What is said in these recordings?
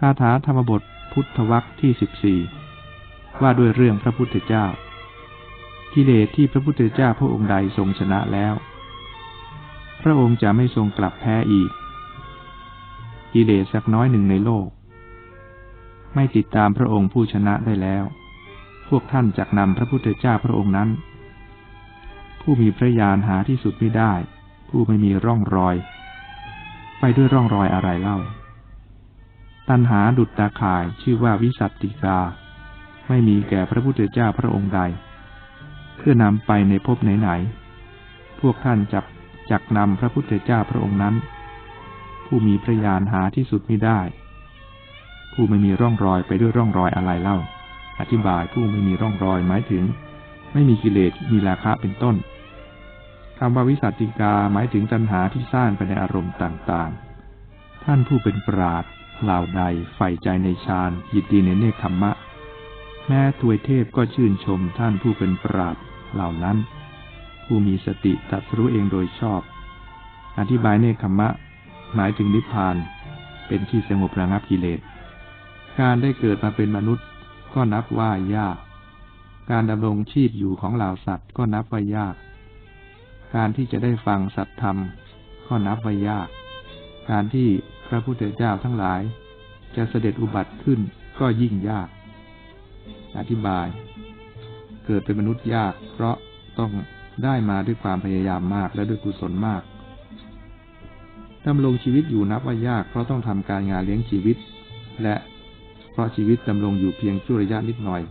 คาถาธรรมบทพุทธวรรคที่สิบสี่ว่าด้วยเรื่องพระพุทธเจ้า กิเลสที่พระพุทธเจ้าพระองค์ใดทรงชนะแล้ว พระองค์จะไม่ทรงกลับแพ้อีก กิเลสสักน้อยหนึ่งในโลก ไม่ติดตามพระองค์ผู้ชนะได้แล้ว พวกท่านจักนำพระพุทธเจ้าพระองค์นั้น ผู้มีพระญาณหาที่สุดไม่ได้ ผู้ไม่มีร่องรอย ไปด้วยร่องรอยอะไรเล่า ตัณหาดุจตาข่ายชื่อว่าวิสัตติกา ไม่มีแก่พระพุทธเจ้าพระองค์ใด เพื่อนำไปในภพไหนๆ พวกท่านจับจักนำพระพุทธเจ้าพระองค์นั้น ผู้มีพระญาณหาที่สุดไม่ได้ ผู้ไม่มีร่องรอยไปด้วยร่องรอยอะไรเล่า อธิบายผู้ไม่มีร่องรอยหมายถึง ไม่มีกิเลสมีราคะเป็นต้นคำว่าวิสัตติกาหมายถึงตัณหาที่สร้างไปในอารมณ์ต่างๆ ท่านผู้เป็นปราด เหล่าใดใฝ่ใจในฌานยินดีในเนคขมมะ แม้ทวยเทพก็ชื่นชมท่านผู้เป็นปราดเหล่านั้น ผู้มีสติตัดรู้เองโดยชอบ อธิบายเนคขมมะ หมายถึงนิพพาน เป็นที่สงบระงับกิเลส การได้เกิดมาเป็นมนุษย์ก็นับว่ายาก การดำรงชีพอยู่ของเหล่าสัตว์ก็นับว่ายาก การที่จะได้ฟังสัตธรรม ก็นับว่ายาก การที่ พระพุทธเจ้าทั้งหลาย จะเสด็จอุบัติขึ้นก็ยิ่งยาก อธิบาย เกิดเป็นมนุษย์ยาก เพราะต้องได้มาด้วยความพยายามมากและด้วยกุศลมากดำรงชีวิตอยู่นับว่ายาก เพราะต้องทำการงานเลี้ยงชีวิต และเพราะชีวิตดำรงอยู่เพียงชั่วระยะนิดหน่อย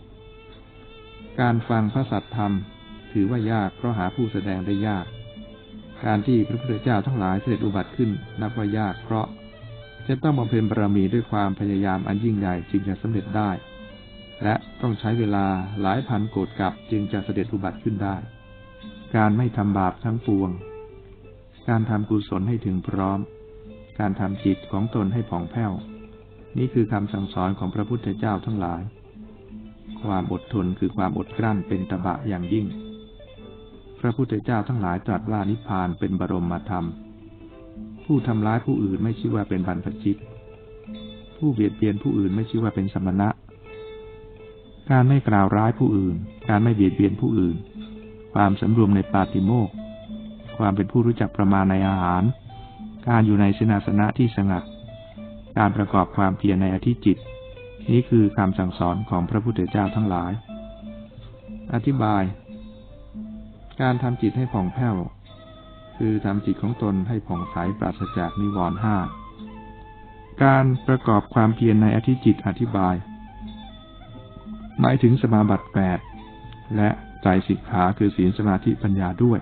การฟังพระสัตธรรม ถือว่ายากเพราะหาผู้แสดงได้ยาก การที่พระพุทธเจ้าทั้งหลายเสด็จอุบัติขึ้นนับว่ายากเพราะ จะต้องบำเพ็ญบารมีด้วยความพยายามอันยิ่งใหญ่จึงจะสำเร็จได้ และต้องใช้เวลาหลายพันโกดกับจึงจะเสด็จอุบัติขึ้นได้ การไม่ทำบาปทั้งปวง การทำกุศลให้ถึงพร้อม การทำจิตของตนให้ผ่องแผ้ว นี่คือคำสั่งสอนของพระพุทธเจ้าทั้งหลาย ความอดทนคือความอดกลั้นเป็นตบะอย่างยิ่ง พระพุทธเจ้าทั้งหลายตรัสว่านิพพานเป็นบรมธรรม ผู้ทำร้ายผู้อื่นไม่ชื่อว่าเป็นบรรพชิต ผู้เบียดเบียนผู้อื่นไม่ชื่อว่าเป็นสมณะ การไม่กล่าวร้ายผู้อื่น การไม่เบียดเบียนผู้อื่น ความสำรวมในปาติโมกความเป็นผู้รู้จักประมาณในอาหาร การอยู่ในสนาสนะที่สงัด การประกอบความเพียรในอธิจิต นี้คือคำสั่งสอนของพระพุทธเจ้าทั้งหลาย อธิบาย การทำจิตให้ผ่องแผ้ว คือทำจิตของตนให้ผ่องใสปราศจากนิวรณ์ห้า การประกอบความเพียรในอธิจิตอธิบาย หมายถึงสมาบัติแปดและใจสิกขาคือศีลสมาธิปัญญาด้วย